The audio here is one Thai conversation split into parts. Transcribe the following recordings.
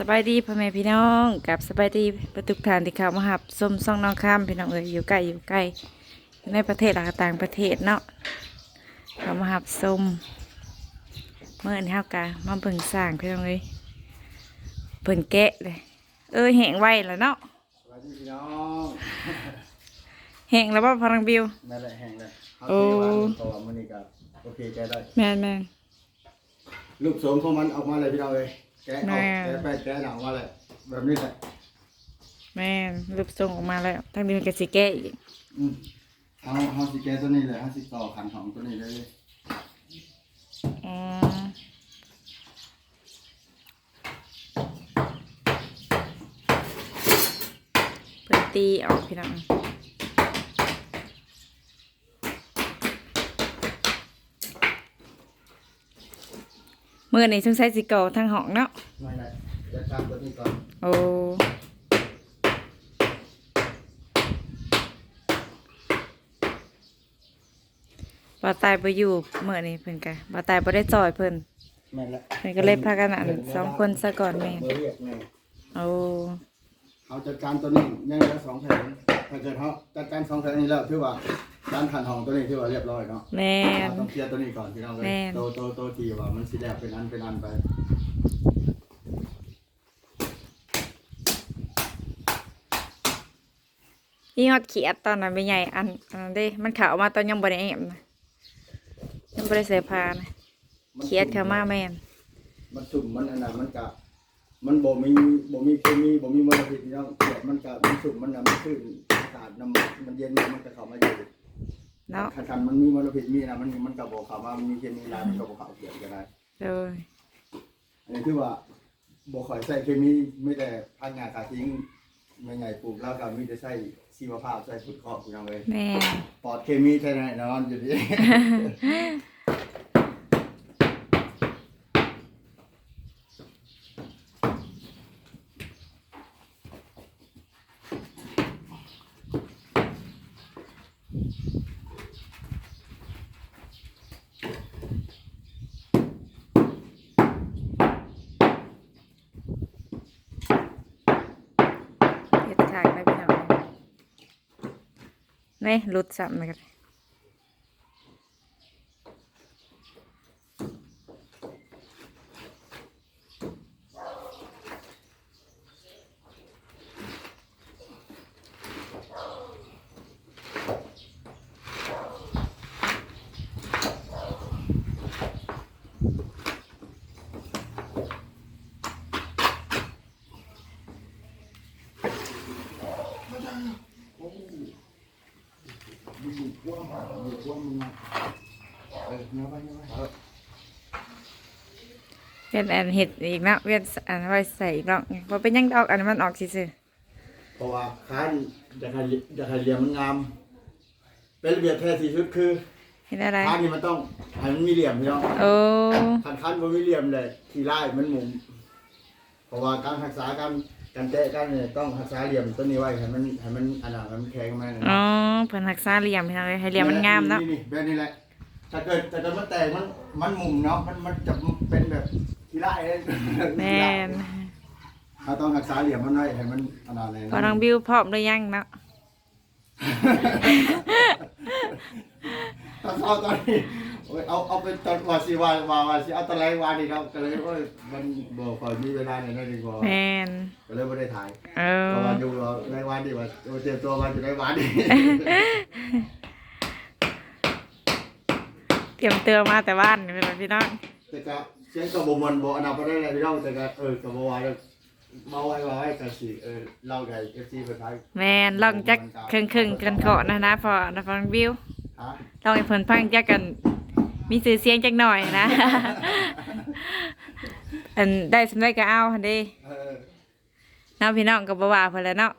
สบายดีพ่อแม่พี่น้องกับสบายดีประตุกฐานที่เขามาหับส้มซ่องน้องข้ามพี่น้องเอ๋ยอยู่ใกล้อยู่ใกล้อยู่ในประเทศหลากต่างประเทศเนาะเขามาหับส้มเมื่อนี้เฮากะมาเบิ่งสร้างพี่น้องเอ๋ยเบิ่งแกะเลยเออแห้งไวแล้วเนาะสวัสดีพี่น้องแห้งแล้วว่าพลังบิวแม่นแหละแห้งเลยเขาโอ้เทวันตัวมันนี่ก็โอเคใจได้แม่นแม่นลูกโสมของมันออกมาเลยพี่น้องเลย แกะออกแม่แกะไปแกะหนังออกมาเลยแบบนี้แหละแม่นรูปทรงออกมาแล้วทั้งนี้มันก็สิแกะอีกอืมเอาเอาสิแกะตัวนี้เลยเอาสิต่อขันของตัวนี้เลยอ๋อเพิ่นตีออกพี่น้อง มื่อนี้สงสัยสิเก่าทางห้องเนาะไม่ได้จะตามตัวนี้ก่อนโอ้บ่ตายไปอยู่เมื่อนี้เพิ่นกะบ่ตายบ่ได้จอยเพิ่นแม่นแหละเพิ่นก็เลยพากันอันสองคนซะก่อนแม่นเบอร์เรียกแม่โอ้เขาจัดการตัวนี้ยังเหลือสองแผงถ้าเกิดเขาจัดการสองแผงนี้แล้วถือว่า การขันของตัวนี้ถือว่าเรียบร้อยเนาะแม่น เราต้องเคลียร์ตัวนี้ก่อนพี่น้องเลยแม่น โตโตโตทีว่ามันสีแดงเป็นอันเป็นอันไปนี่ฮอดเขียดตอนนั้นเป็นใหญ่อันอันนั้นเด้มันเข้ามาตอนยังบ่ได้แอมนะยังบ่ได้ใส่ผ้านะเขียดเข้ามาแม่นมันสุ่มมันอันนั้นมันกะมันบ่มีบ่มีเคมีบ่มีมลพิษพี่น้องเขียดมันกะมันสุ่มมันน่ะมันขึ้นอากาศน้ำมันเย็นมามันก็เข้ามาอยู่ เนาะคันคันมันมีมลพิษมีนะมันมันก็บ่เข้ามามันมีเคมีหลายมันก็บ่เข้าเขียดก็ได้โดยอันนี้คือว่าบ่ค่อยใส่เคมีไม่แต่พันงาขาทิ้งไม่ใหญ่ปลูกแล้วก็มีแต่ใส่ชีวภาพใส่ฝุ่นเคาะพี่น้องเลยแม่นปลอดเคมีแท้แน่นอนอยู่ดี เฮ็ดขายไปพี่น้อง นี่หลุดสับเลยกันเวียนอันเห็ดอีกเนาะเวียนอันไว้ใส่อีกเนาะบ่เป็นหยังดอกอันนั้นมันออกซื่อเพราะว่าค้านจะให้จะให้เหลี่ยมมันงาม เป็นระเบียบแท้ที่สุดคือๆเห็นอะไรค้านนี่มันต้องให้มันมีเหลี่ยมพี่น้องโอ้คันค้านบ่มีเหลี่ยมเลยที่ไล่มันหมุนเพราะว่าการรักษาการการแตะกันเนี่ยต้องรักษาเหลี่ยมตัวนี้ไว้ให้มันให้มันอันนั้นให้มันแข็งมันอ๋อเพิ่นรักษาเหลี่ยมพี่น้องเลยให้เหลี่ยมมันงามเนาะนี่แบบนี้แหละถ้าเกิดถ้าเกิดมันแตกมันมันหมุนเนาะมันมันจะเป็นแบบ ที่ไล่เลยแม่นถ้าต้องรักษาเหลี่ยมมันไว้ให้มันอันนั้นเลยพอน้องบิวพร้อมหรือยังเนาะตอนเอาตอนนี้โอ้ยเอาเอาไปตอนว่าสิว่าว่าว่าสิเอาตอนไรวานี่ครับก็เลยโอ้ยมันบ่ค่อยมีเวลาในนั้นดีกว่าแม่นก็เลยไม่ได้ถ่ายเออเพราะว่าอยู่รอไรวานดีว่าโอ้เตรียมตัวมาจะได้วานดีเตรียมเตือมาแต่บ้านนี่เป็นไรพี่น้องแต่ก็ เสียงก็บ่มันบ่อันนั้นบ่ได้เลยพี่น้องแต่ก็เออก็บ่ว่าแล้วมาไว้ไว้ก็สิเออเล่าให้ FC เพิ่นฟังแม่นลองจักครึ่งครึ่งๆกันเกาะนะนะพอนะพอน้องบิวฮะลองให้เพิ่นฟังจักกัน มีสื่อเสียงจักหน่อยนะ อันได้สำได้ก็เอาหั่นเด้เออเนาะพี่น้องก็บ่ว่าเพิ่นแล้วเนาะ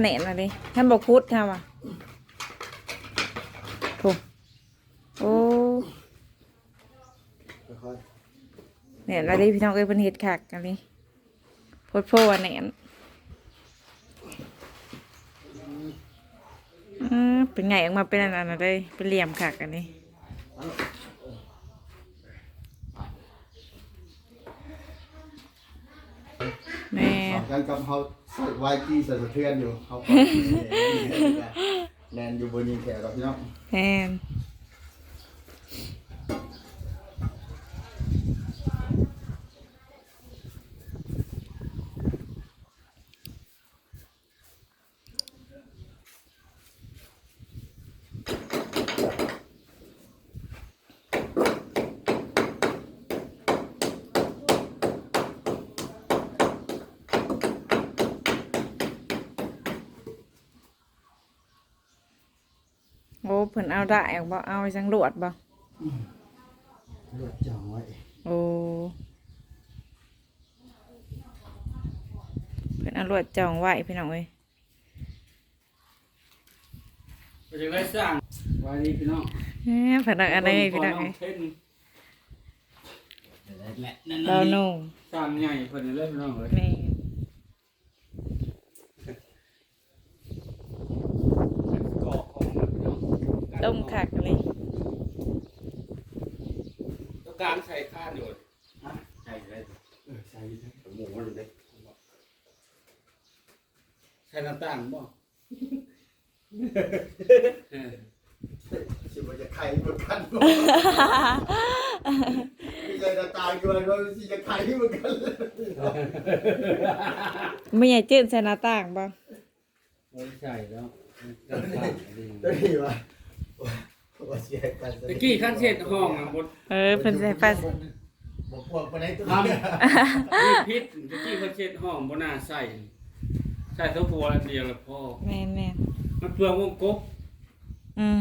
แหน่นอะไรท่านบอกพุทธทำอะโถโอ้แหน่นอะไรพี่น้องเอ้ยเป็นเห็ดขากกันนี่โพดโพว่าแหน่นเป็นไงออกมาเป็นอันนั้นเลยเป็นเหลี่ยมขากกันนี่แม่กันกับเฮา ใส่ไวกี้ใส่สะเทือนอยู่เขาก็แนนอยู่บนยิงแขกกับพี่น้องแทน พิ่นเอาได้บ่เอาจังรวดบ่เลือดจังไว้โอ้เพิ่นเอารวดจองไว้พี่น้องเอ้ยก็จะได้สร้างไว้นี่พี่น้องเอ้ยเพิ่นเอาอะไรพี่น้องเอ้ยเพิ่นแหละนั่นเราโน่สร้างใหญ่เพิ่นเลยพี่น้องเอ้ยแม่ ก่อของมันพี่น้อง ต้มคักเลยต้องการใส่ข้านอยู่ฮะใส่เลยเออใส่ดิหมูมันเลยใส่น้ำตาลบ่เออสิบ่จะไข่เหมือนกันบ่มีใจจะตายกวนว่าสิจะไข่เหมือนกันเลยไม่ใหญ่จืดใส่หน้าต่างบ่โอ้ยใส่แล้วน้ำตาลนี่ตัวนี้วะ ว่าเสียกันตะกี้ขั้นเสร็จห้องอะบดเออเพิ่นใส่ปลาบอกพวกไปไหนตัวทนี้ำนี่พิษตะกี้ขั้นเสร็จห้องบ่น่าใส่ใส่เท่าหัวอันเดียวละพอแม่นแม่นมันเปลืองวงกบอืม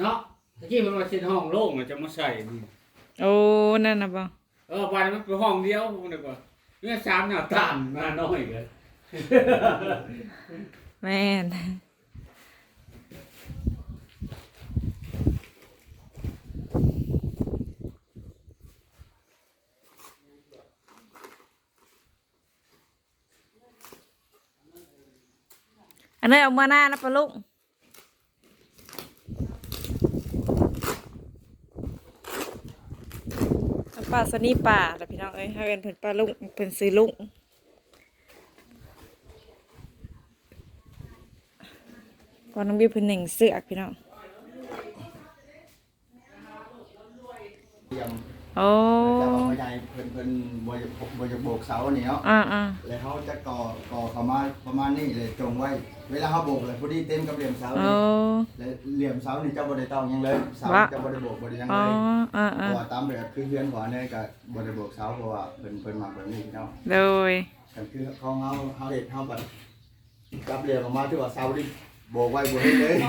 เนาะตะกี้มันมาเช็ดห้องโล่งอะจะมาใส่นี่โอ้นั่นน่ะบ่เออวันมันเป็นห้องเดียวผมนึกว่าเนี่ยสามหน้าต่างมาน้อยเลย แม่น อันนี้นเอามาหน้านะปะลุงเอาปลาสนีป่าแต่พี่น้องเอ้ยให้เป็นเพิ่นปลาลุงเพิ่นซื้อลุงพอน้องบิวเพิ่นหนึ่งเสือกพี่น้องเตรียมโอ้ จะเอาไปใหญ่เพิ่นเพิ่นบ่จะบ่จะโบกเสานี่เนาะอ่าอ่าแล้วเขาจะก่อก่อเข้ามาประมาณนี้เลยจงไว้ เวลาเขาโบกเลยพอดีเต็มกับเหลี่ยมเสาโอ้ นี่แล้วเหลี่ยมเสานี่เจ้าบ่ได้ต้องหยังเลยเสาว่า เจ้าบ่ได้โบกบ่ได้หยังอ๋อเลยอ่าเพอ่าราะว่าตามแบบคือเฮือนขวาเนี่ยก็บ่ได้โบกเสาเพราะว่าเพิ่นเพิ่นมักแบบนี้เนาะโดยกันคือของเฮาเฮาเฮ็ดเฮาแบบกับเหลี่ยมออกมาถือว่าเสาดิโบกไว้บ่เฮ็ดเลยเ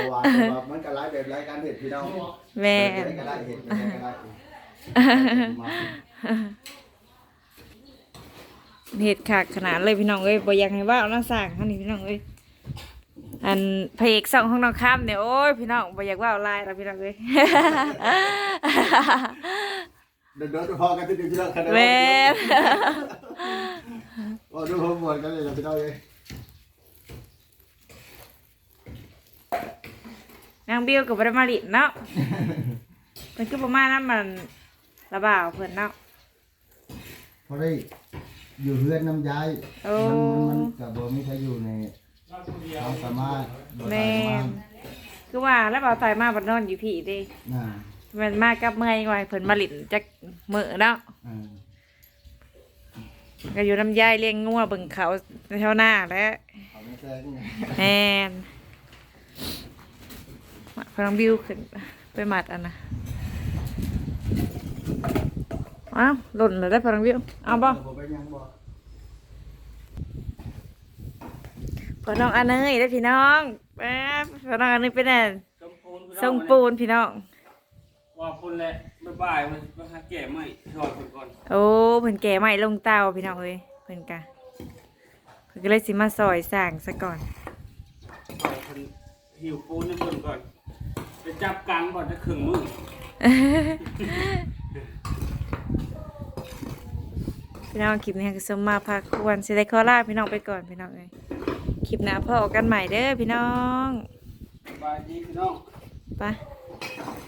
พราะว่าแต่ว่ามันก็หลายแบบหลายการเฮ็ดพี่น้อง แม่เฮ็นดก็ได้เฮ็ดก็ได้ก็ได้ เห็ดขากขนาดเลยพี่น้องเอ้ยบ่อยากให้ว่าเอาน้าสั่งเท่านี้พี่น้องเอ้ยอันพระเอกสองของน้องข้ามเนี่ยโอ้ยพี่น้องบ่อยากว่าเอาลายแล้วพี่น้องเอ้ยเดินๆพอกันติดๆพี่น้องคะแนนแม่นว่าดูผมม่วนกันเลยล่ะพี่น้องเอ้ยนางบิวกับบ่ได้มาลิดเนาะเพิ่นคือประมาณนั้นมัน ระบ่าวเพิ่นเนาะเพราะได้อยู่เฮือนน้ำยายโอ้มันมันมันกับบ่มีใครอยู่ในความสามารถบ่แม่สามารถนคือว่าแล้วบ่าวตายมาบ่นอนอยู่พี่เด้น่ะมันมากับเมื่อยไว้เพิ่นมาลิดจักมื้อเนาะอ่าก็อยู่น้ำยายเลี้ยงงัวเบิ่งเขาแถวหน้าแหล้วเขาไม่แซงแม่นมาพลังบิวขึ้นไปหมัดอันนะ อ้าวหล่นเลยได้พลังบิวเอาบ่บ่ไปยังบ่พอน้องอันเนยได้พี่น้องแป๊บพอน้องอันเนยเป็นแน่สมปูนทรงปูนพี่น้องว่าคนแหละบ๊ายบายมันมาหาแก่ไม่ถอดคนก่อนโอ้เพิ่นแก่ใหม่ลงเตาพี่น้องเอ้ยเพิ่นกะเพิ่พิ่นก็เลยสิมาซอยสร้างซะก่อนเอาเพิ่นหิวปูนให้เพิ่นก่อนไปจับกลางก่อนจะครึ่งมือ พี่น้องคลิปนี้ก็สมมาพาควรสิได้ขอลาพี่น้องไปก่อนพี่น้องเอ้ยคลิปหน้าพอกันใหม่เด้อพี่น้องสบายดีพี่น้องไป